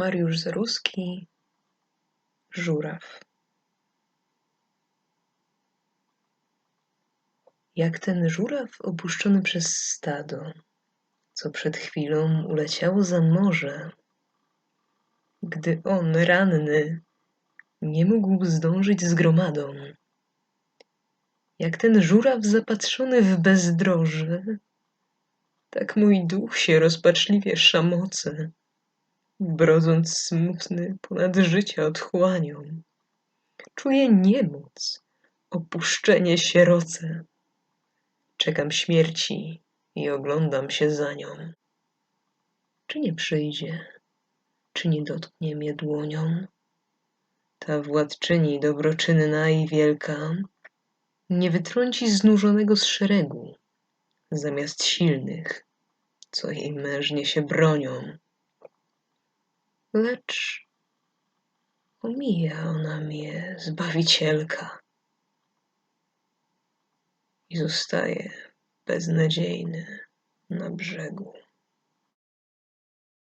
Mariusz Zaruski, Żuraw. Jak ten żuraw opuszczony przez stado, co przed chwilą uleciało za morze, gdy on ranny nie mógł zdążyć z gromadą. Jak ten żuraw zapatrzony w bezdroże, tak mój duch się rozpaczliwie szamoce brodząc smutny ponad życia otchłanią. Czuję niemoc, opuszczenie sieroce. Czekam śmierci i oglądam się za nią. Czy nie przyjdzie, czy nie dotknie mnie dłonią? Ta władczyni dobroczynna i wielka nie wytrąci znużonego z szeregu, zamiast silnych, co jej mężnie się bronią lecz omija ona mnie, Zbawicielka, i zostaje beznadziejny na brzegu.